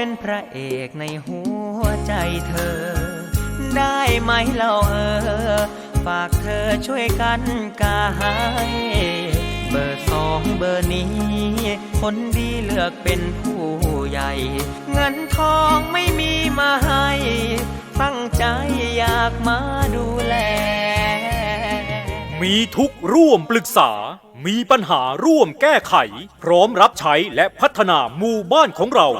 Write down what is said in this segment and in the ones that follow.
เป็นพระเอกในหัวใจเธอ ได้ไหมเล่าเออ ฝากเธอช่วยกันกาให้เบอร์สองเบอร์นี้ คนดีเลือกเป็นผู้ใหญ่ เงินทองไม่มีมาให้ ตั้งใจอยากมาดูแล มีทุกร่วมปรึกษา มีปัญหาร่วมแก้ไข พร้อมรับใช้และพัฒนาหมู่บ้านของเรา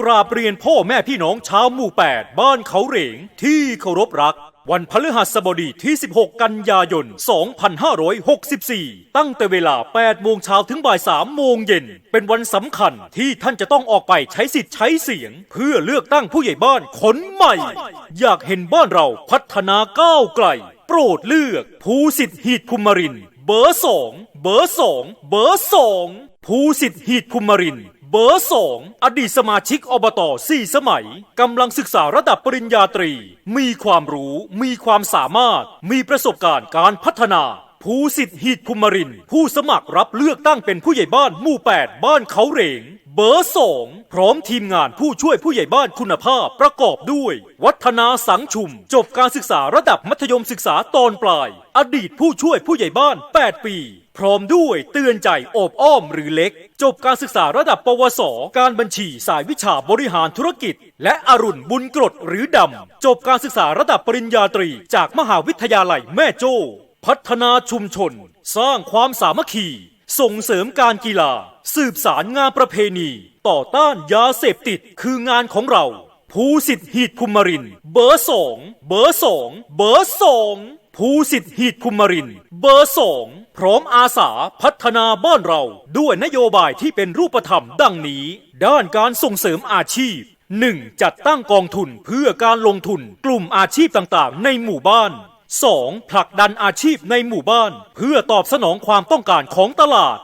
กราบเรียนพ่อแม่พี่น้องชาวหมู่8บ้านเขาเหรงที่เคารพรัก วันพฤหัสบดีที่ 16 กันยายน 2564 ตั้งแต่เวลา 8 โมงเช้าถึงบ่าย 3 โมงเย็น เป็นวันสำคัญที่ท่านจะต้องออกไปใช้สิทธิ์ใช้เสียง เพื่อเลือกตั้งผู้ใหญ่บ้านคนใหม่ อยากเห็นบ้านเราพัฒนาก้าวไกล โปรดเลือก ภูสิทธิ์หีดภูมิรินทร์ บอร์สองเบอร์สองเบอร์สองภูสิทธิ์หีดภูมิรินเบอร์สองอดีตสมาชิกอบตสี่สมัย กำลังศึกษาระดับปริญญาตรี มีความรู้ มีความสามารถ มีประสบการณ์การพัฒนาภูสิทธิ์หีดภูมิรินผู้สมัครรับเลือกตั้งเป็นผู้ใหญ่บ้านหมู่ 8 บ้านเขาเหรงเบอร์สองพร้อมทีมงานผู้ช่วยผู้ใหญ่บ้านคุณภาพประกอบด้วย วัฒนาสังชุม จบการศึกษาระดับมัธยมศึกษาตอนปลาย อดีตผู้ช่วยผู้ใหญ่บ้าน 8 ปี พร้อมด้วยเตือนใจอบอ้อมหรือเล็ก จบการศึกษาระดับปวส การบัญชีสายวิชาบริหารธุรกิจ และอรุณบุญกรดหรือดำ จบการศึกษาระดับปริญญาตรี จากมหาวิทยาลัยแม่โจ้ พัฒนาชุมชน สร้างความสามัคคี ส่งเสริมการกีฬา สืบสารงานประเพณี ต่อต้านยาเสพติดคืองานของเราภูสิทธิ์หีดภูมิริน เบอร์สองเบอร์สองเบอร์สองภูสิทธิ์หีดภูมิริน เบอร์สองพร้อมอาสาพัฒนาบ้านเราด้วยนโยบายที่เป็นรูปธรรมดังนี้ ด้านการส่งเสริมอาชีพ 1. จัดตั้งกองทุนเพื่อการลงทุนกลุ่มอาชีพต่างๆ ในหมู่บ้าน 2. ผลักดันอาชีพในหมู่บ้าน เพื่อตอบสนองความต้องการของตลาด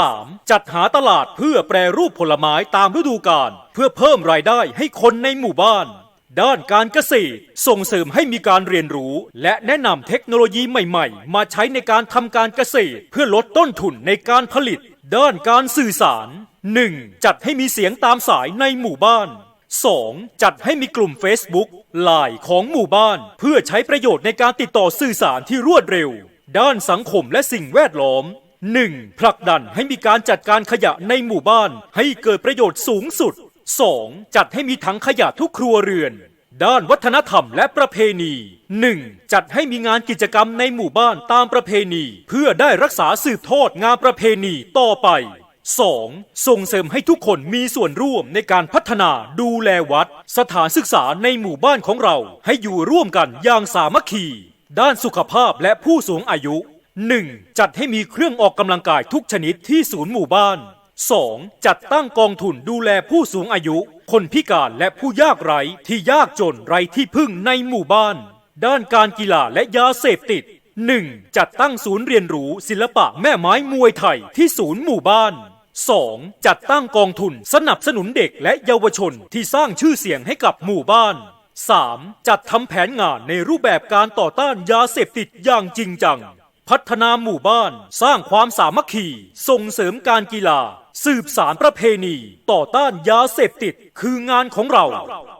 3. จัดหาตลาดเพื่อแปรรูปผลไม้ตามฤดูกาลเพื่อเพิ่มรายได้ให้คนในหมู่บ้าน ด้านการเกษตร ส่งเสริมให้มีการเรียนรู้ และแนะนำเทคโนโลยีใหม่ๆ มาใช้ในการทำการเกษตร เพื่อลดต้นทุนในการผลิต ด้านการสื่อสาร 1. จัดให้มีเสียงตามสายในหมู่บ้าน 2. จัดให้มีกลุ่ม Facebook ไลน์ของหมู่บ้าน เพื่อใช้ประโยชน์ในการติดต่อสื่อสารที่รวดเร็ว ด้านสังคมและสิ่งแวดล้อม 1. ผลักดันให้มีการจัดการขยะในหมู่บ้าน ให้เกิดประโยชน์สูงสุด 2. จัดให้มีถังขยะทุกครัวเรือน ด้านวัฒนธรรมและประเพณี 1. จัดให้มีงานกิจกรรมในหมู่บ้านตามประเพณี เพื่อได้รักษาสืบทอดงานประเพณีต่อไป 2. ส่งเสริมให้ทุกคนมีส่วนร่วมในการพัฒนาดูแลวัด สถานศึกษาในหมู่บ้านของเรา ให้อยู่ร่วมกันอย่างสามัคคี ด้านสุขภาพและผู้สูงอายุ 1. จัดให้มีเครื่องออกกำลังกายทุกชนิดที่ศูนย์หมู่บ้าน 2. จัดตั้งกองทุนดูแลผู้สูงอายุ คนพิการและผู้ยากไร้ที่ยากจนไร้ที่พึ่งในหมู่บ้าน ด้านการกีฬาและยาเสพติด 1. จัดตั้งศูนย์เรียนรู้ศิลปะแม่ไม้มวยไทยที่ศูนย์หมู่บ้าน 2. จัดตั้งกองทุนสนับสนุนเด็กและเยาวชนที่สร้างชื่อเสียงให้กับหมู่บ้าน 3. จัดทำแผนงานในรูปแบบการต่อต้านยาเสพติดอย่างจริงจัง พัฒนาหมู่บ้าน สร้างความสามัคคี ส่งเสริมการกีฬา สืบสารประเพณี ต่อต้านยาเสพติดคืองานของเรา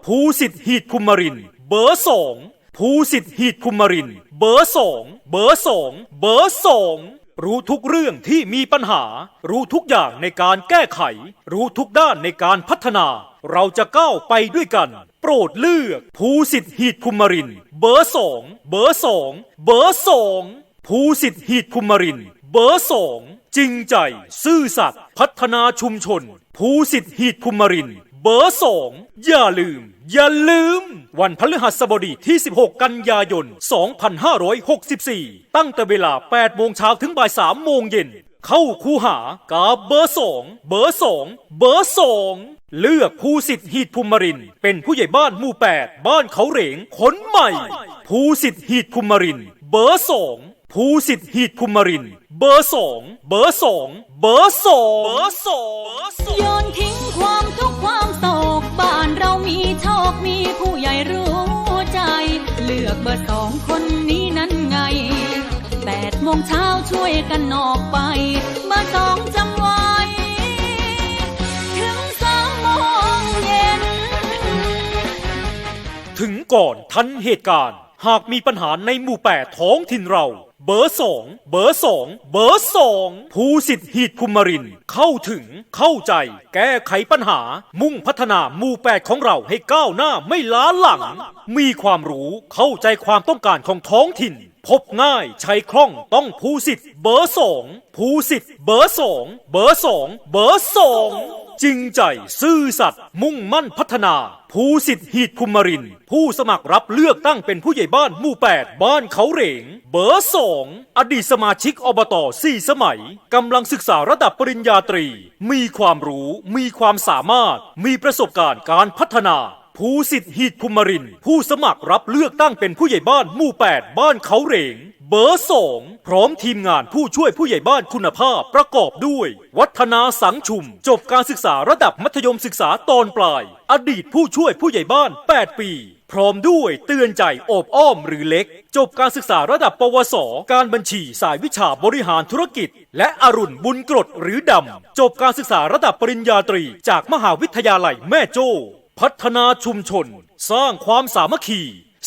ภูสิทธิ์หีดภูมิริน เบอร์สองภูสิทธิ์หีดภูมิริน เบอร์สองเบอร์สองเบอร์สอง รู้ทุกเรื่องที่มีปัญหา รู้ทุกอย่างในการแก้ไข รู้ทุกด้านในการพัฒนา เราจะก้าวไปด้วยกัน โปรดเลือก ภูสิทธิ์หีดภูมิริน เบอร์สองเบอร์สองเบอร์สองภูสิทธิ์หีดภูมิริน เบอร์สองจริงใจ ซื่อสัตย์พัฒนาชุมชน ภูสิทธิ์หีดภูมิริน เบอร์สองอย่าลืม อย่าลืม วันพฤหัสบดีที่ 16 กันยายน 2564 ตั้งแต่เวลา 8 โมงเช้าถึงบ่าย 3 โมงเย็น เข้าคูหากาเบอร์สองเบอร์สองเบอร์สองเลือกภูสิทธิ์หีดภูมิริน เป็นผู้ใหญ่บ้านหมู่ 8 บ้านเขาเหรงคนใหม่ภูสิทธิ์หีดภูมิริน เบอร์สอง ภูสิทธิ์หีดภูมิรินทร์เบอร์สองเบอร์สองเบอร์สองเบอร์สองโยนทิ้งความทุกข์ความโศกบ้านเรามีโชคมีผู้ใหญ่รู้ใจ เลือกเบอร์สองคนนี้นั้นไงแปดโมงเช้าช่วยกันออกไป เบอร์สองจำไว้ถึงสามโมงเย็นก่อนทันเหตุการณ์หากมีปัญหาในหมู่แปดท้องถิ่นเรา เบอร์สองเบอร์สองเบอร์สองภูสิทธิ์หีดคุมริน เข้าถึง เข้าใจ แก้ไขปัญหา มุ่งพัฒนาหมู่แปดของเราให้ก้าวหน้าไม่ล้าหลัง มีความรู้เข้าใจความต้องการของท้องถิ่น พบง่ายใช้คล่องต้องภูสิทธิ์เบอร์สองภูสิทธิ์เบอร์สองเบอร์สองเบอร์สองจริงใจซื่อสัตย์มุ่งมั่นพัฒนาภูสิทธิ์หีดภูมิริน ผู้สมัครรับเลือกตั้งเป็นผู้ใหญ่บ้านหมู่แปดบ้านเขาเหรง เบอร์สองอดีตสมาชิกอบตสี่สมัยกำลังศึกษาระดับปริญญาตรี มีความรู้ มีความสามารถ มีประสบการณ์การพัฒนา ภูสิทธิ์หีดภูมิริน ผู้สมัครรับเลือกตั้งเป็นผู้ใหญ่บ้านหมู่แปดบ้านเขาเหรงเบอร์สองพร้อมทีมงานผู้ช่วยผู้ใหญ่บ้านคุณภาพประกอบด้วย วัฒนาสังชุม จบการศึกษาระดับมัธยมศึกษาตอนปลาย อดีตผู้ช่วยผู้ใหญ่บ้าน 8 ปี พร้อมด้วยเตือนใจอบอ้อมหรือเล็ก จบการศึกษาระดับปวส การบัญชีสายวิชาบริหารธุรกิจ และอรุณบุญกรดหรือดำ จบการศึกษาระดับปริญญาตรี จากมหาวิทยาลัยแม่โจ้ พัฒนาชุมชน สร้างความสามัคคี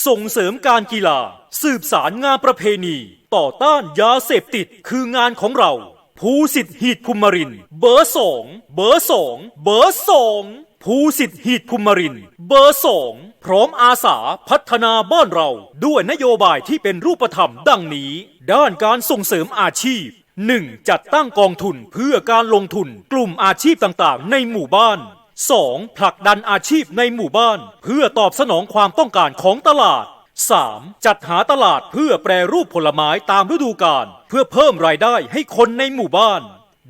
ส่งเสริมการกีฬา สืบสารงานประเพณี ต่อต้านยาเสพติดคืองานของเรา ภูสิทธิ์หีดภูมิริน เบอร์สอง เบอร์สอง เบอร์สอง ภูสิทธิ์หีดภูมิริน เบอร์สองพร้อมอาสาพัฒนาบ้านเราด้วยนโยบายที่เป็นรูปธรรมดังนี้ ด้านการส่งเสริมอาชีพ 1. จัดตั้งกองทุนเพื่อการลงทุนกลุ่มอาชีพต่างๆ ในหมู่บ้าน 2. ผลักดันอาชีพในหมู่บ้าน เพื่อตอบสนองความต้องการของตลาด 3. จัดหาตลาดเพื่อแปรรูปผลไม้ตามฤดูกาลเพื่อเพิ่มรายได้ให้คนในหมู่บ้าน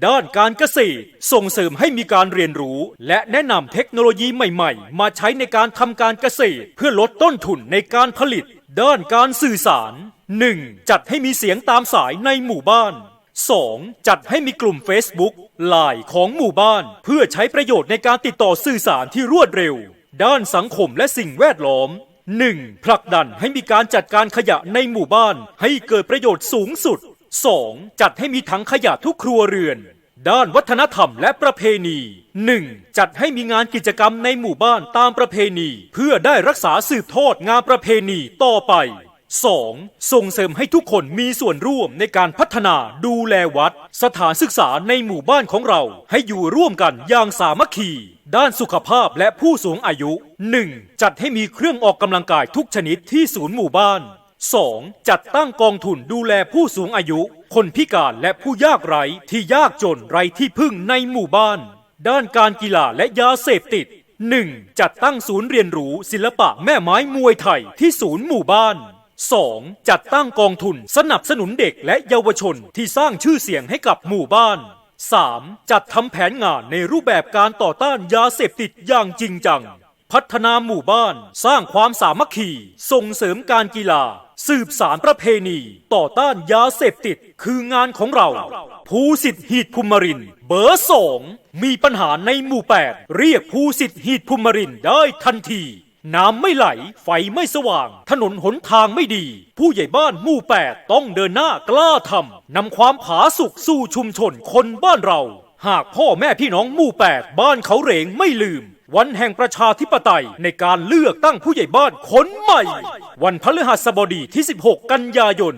ด้านการเกษตรส่งเสริมให้มีการเรียนรู้ และแนะนำเทคโนโลยีใหม่ๆ มาใช้ในการทำการเกษตร เพื่อลดต้นทุนในการผลิต ด้านการสื่อสาร 1. จัดให้มีเสียงตามสายในหมู่บ้าน 2. จัดให้มีกลุ่ม Facebook ไลน์ของหมู่บ้าน เพื่อใช้ประโยชน์ในการติดต่อสื่อสารที่รวดเร็ว ด้านสังคมและสิ่งแวดล้อม 1. ผลักดันให้มีการจัดการขยะในหมู่บ้าน ให้เกิดประโยชน์สูงสุด 2. จัดให้มีถังขยะทุกครัวเรือน ด้านวัฒนธรรมและประเพณี 1. จัดให้มีงานกิจกรรมในหมู่บ้านตามประเพณี เพื่อได้รักษาสืบทอดงานประเพณีต่อไป 2. ส่งเสริมให้ทุกคนมีส่วนร่วมในการพัฒนาดูแลวัด สถานศึกษาในหมู่บ้านของเรา ให้อยู่ร่วมกันอย่างสามัคคี ด้านสุขภาพและผู้สูงอายุ 1. จัดให้มีเครื่องออกกำลังกายทุกชนิดที่ศูนย์หมู่บ้าน 2. จัดตั้งกองทุนดูแลผู้สูงอายุ คนพิการและผู้ยากไร้ที่ยากจนไร้ที่พึ่งในหมู่บ้าน ด้านการกีฬาและยาเสพติด 1. จัดตั้งศูนย์เรียนรู้ศิลปะแม่ไม้มวยไทยที่ศูนย์หมู่บ้าน 2. จัดตั้งกองทุนสนับสนุนเด็กและเยาวชนที่สร้างชื่อเสียงให้กับหมู่บ้าน 3. จัดทำแผนงานในรูปแบบการต่อต้านยาเสพติดอย่างจริงจัง พัฒนาหมู่บ้าน สร้างความสามัคคี ส่งเสริมการกีฬา สืบสารประเพณีต่อต้านยาเสพติดคืองานของเรา ภูสิทธิ์หีดภูมิริน เบอร์สองมีปัญหาในหมู่แปดเรียกภูสิทธิ์หีดภูมิรินได้ทันที น้ำไม่ไหล ไฟไม่สว่าง ถนนหนทางไม่ดี ผู้ใหญ่บ้านหมู่แปดต้องเดินหน้ากล้าทำนำความผาสุกสู่ชุมชนคนบ้านเรา หากพ่อแม่พี่น้องหมู่แปดบ้านเขาเหรงไม่ลืม วันแห่งประชาธิปไตยในการเลือกตั้งผู้ใหญ่บ้านคนใหม่ วันพฤหัสบดีที่ 16 กันยายน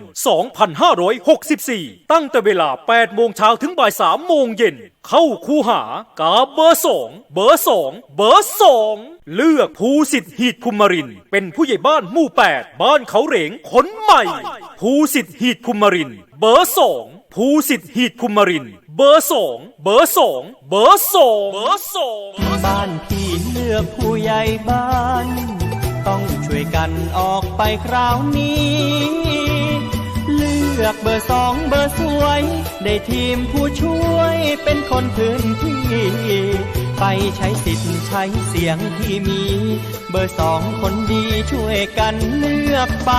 2564 ตั้งแต่เวลา 8 โมงเช้าถึงบ่าย 3 โมงเย็น เข้าคูหากาเบอร์สองเบอร์สองเบอร์สองเลือกภูสิทธิ์หีดภูมิริน เป็นผู้ใหญ่บ้านหมู่ 8 บ้านเขาเหรงคนใหม่ ภูสิทธิ์หีดภูมิริน เบอร์สองภูสิทธิ์หีดภูมิริน เบอร์สองเบอร์สองเบอร์สองเบอร์สองบ้านพี่เลือกผู้ใหญ่บ้าน ต้องช่วยกันออกไปคราวนี้ เลือกเบอร์สองเบอร์สวย ได้ทีมผู้ช่วยเป็นคนพื้นที่ ไปใช้สิทธิ์ใช้เสียงที่มี เบอร์สองคนดีช่วยกันเลือกไป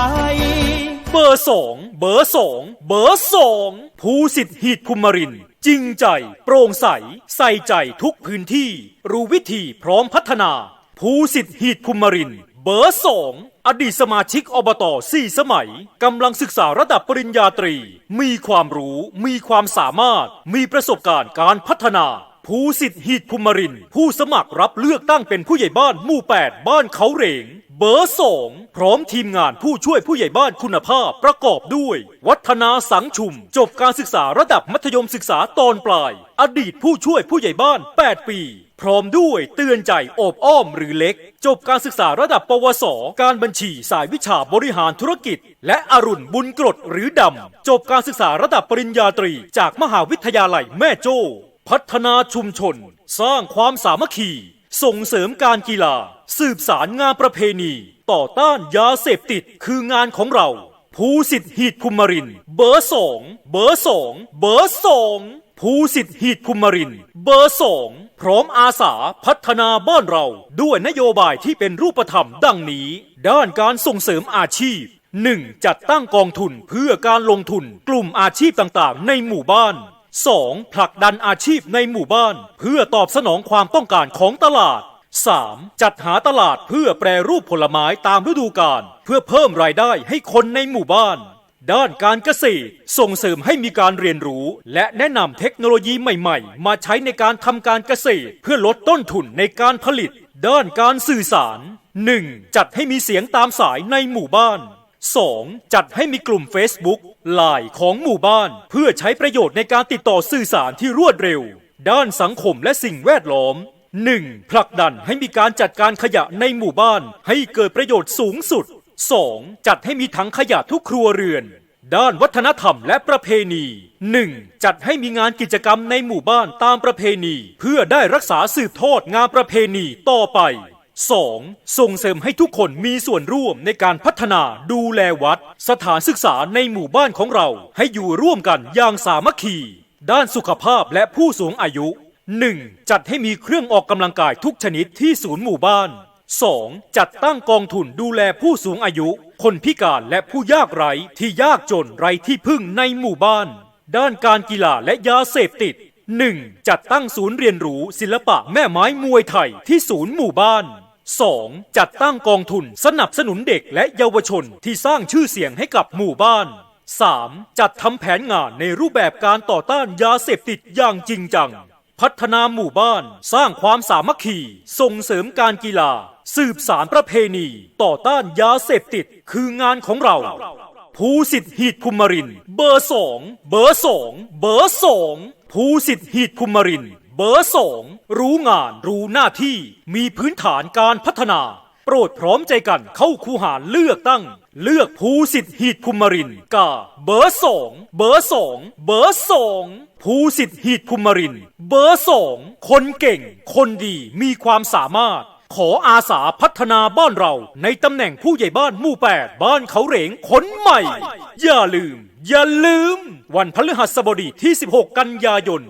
เบอร์สองเบอร์สองเบอร์สองภูสิทธิ์หีดภูมิรินทร์ จริงใจ โปร่งใส ใส่ใจทุกพื้นที่ รู้วิธีพร้อมพัฒนา ภูสิทธิ์หีดภูมิริน เบอร์สองอดีตสมาชิกอบตสี่สมัย กำลังศึกษาระดับปริญญาตรี มีความรู้ มีความสามารถ มีประสบการณ์การพัฒนาภูสิทธิ์หีดภูมิริน ผู้สมัครรับเลือกตั้งเป็นผู้ใหญ่บ้านหมู่ 8 บ้านเขาเหรง เบอร์สองพร้อมทีมงานผู้ช่วยผู้ใหญ่บ้านคุณภาพประกอบด้วย วัฒนาสังชุม จบการศึกษาระดับมัธยมศึกษาตอนปลาย อดีตผู้ช่วยผู้ใหญ่บ้าน 8 ปี พร้อมด้วยเตือนใจโอบอ้อมหรือเล็ก จบการศึกษาระดับปวส การบัญชีสายวิชาบริหารธุรกิจ และอรุณบุญกรดหรือดำ จบการศึกษาระดับปริญญาตรี จากมหาวิทยาลัยแม่โจ้ พัฒนาชุมชน สร้างความสามัคคี ส่งเสริมการกีฬา สืบสารงานประเพณี ต่อต้านยาเสพติดคืองานของเรา ภูสิทธิ์หีดคุมริน เบอร์สองเบอร์สองเบอร์สองภูสิทธิ์หีดคุมริน เบอร์สองพร้อมอาสาพัฒนาบ้านเราด้วยนโยบายที่เป็นรูปธรรมดังนี้ ด้านการส่งเสริมอาชีพ 1. จัดตั้งกองทุนเพื่อการลงทุนกลุ่มอาชีพต่างๆ ในหมู่บ้าน 2. ผลักดันอาชีพในหมู่บ้าน เพื่อตอบสนองความต้องการของตลาด 3. จัดหาตลาดเพื่อแปรรูปผลไม้ตามฤดูกาลเพื่อเพิ่มรายได้ให้คนในหมู่บ้าน ด้านการเกษตร ส่งเสริมให้มีการเรียนรู้ และแนะนำเทคโนโลยีใหม่ๆ มาใช้ในการทำการเกษตร เพื่อลดต้นทุนในการผลิต ด้านการสื่อสาร 1. จัดให้มีเสียงตามสายในหมู่บ้าน 2. จัดให้มีกลุ่ม Facebook ไลน์ของหมู่บ้าน เพื่อใช้ประโยชน์ในการติดต่อสื่อสารที่รวดเร็ว ด้านสังคมและสิ่งแวดล้อม 1. ผลักดันให้มีการจัดการขยะในหมู่บ้าน ให้เกิดประโยชน์สูงสุด 2. จัดให้มีถังขยะทุกครัวเรือน ด้านวัฒนธรรมและประเพณี 1. จัดให้มีงานกิจกรรมในหมู่บ้านตามประเพณี เพื่อได้รักษาสืบทอดงานประเพณีต่อไป 2. ส่งเสริมให้ทุกคนมีส่วนร่วมในการพัฒนาดูแลวัด สถานศึกษาในหมู่บ้านของเรา ให้อยู่ร่วมกันอย่างสามัคคี ด้านสุขภาพและผู้สูงอายุ 1. จัดให้มีเครื่องออกกำลังกายทุกชนิดที่ศูนย์หมู่บ้าน 2. จัดตั้งกองทุนดูแลผู้สูงอายุ คนพิการและผู้ยากไร้ที่ยากจนไร้ที่พึ่งในหมู่บ้าน ด้านการกีฬาและยาเสพติด 1. จัดตั้งศูนย์เรียนรู้ศิลปะแม่ไม้มวยไทยที่ศูนย์หมู่บ้าน 2. จัดตั้งกองทุนสนับสนุนเด็กและเยาวชนที่สร้างชื่อเสียงให้กับหมู่บ้าน 3. จัดทำแผนงานในรูปแบบการต่อต้านยาเสพติดอย่างจริงจัง พัฒนาหมู่บ้าน สร้างความสามัคคี ส่งเสริมการกีฬา สืบสารประเพณี ต่อต้านยาเสพติดคืองานของเรา ภูสิทธิ์หีดคุมริน เบอร์สองเบอร์สองเบอร์สองภูสิทธิ์หีดคุมริน เบอร์สองรู้งานรู้หน้าที่ มีพื้นฐานการพัฒนา โปรดพร้อมใจกันเข้าคูหาเลือกตั้ง เลือกภูสิทธิ์หีดคุมรินกาเบอร์สองเบอร์สองเบอร์สองภูสิทธิ์หีดคุมรินเบอร์สองคนเก่ง คนดีมีความสามารถ ขออาสาพัฒนาบ้านเราในตำแหน่งผู้ใหญ่บ้านหมู่แปดบ้านเขาเหรงคนใหม่ อย่าลืม อย่าลืม วันพฤหัสบดีที่ 16 กันยายน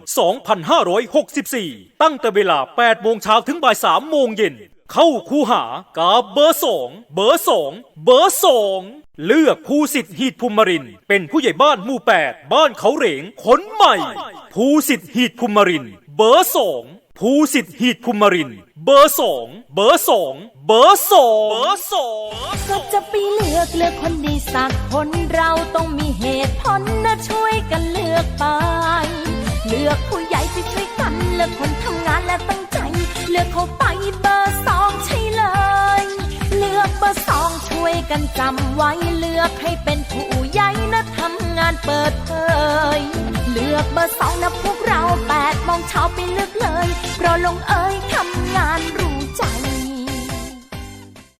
2564 ตั้งแต่เวลา 8 โมงเช้าถึงบ่าย 3 โมงเย็น เข้าคูหากาเบอร์สองเบอร์สองเบอร์สองเลือกภูสิทธิ์หีดภูมิริน เป็นผู้ใหญ่บ้านหมู่8บ้านเขาเหรงคนใหม่ภูสิทธิ์หีดภูมิริน เบอร์สอง ภูสิทธิ์หีดภูมิริน เบอร์สอง เบอร์สอง เบอร์สองเบอร์สองก็จะไปเลือกเลือกคนดีสักคนเราต้องมีเหตุผลนะช่วยกันเลือกไป เลือกผู้ใหญ่ที่ช่วยกันเลือกคนทำงานและตั้งใจ เลือกเขาไปเบอร์สองใช่เลย เลือกเบอร์สองช่วยกันจำไว้เลือกให้เป็นผู้ใหญ่ นะทำงานเปิดเผยเลือกเบอร์สองนะพวกเราแปดมองเช้าไปเลือกเลย เพราะลงเอยทำงานรู้ใจ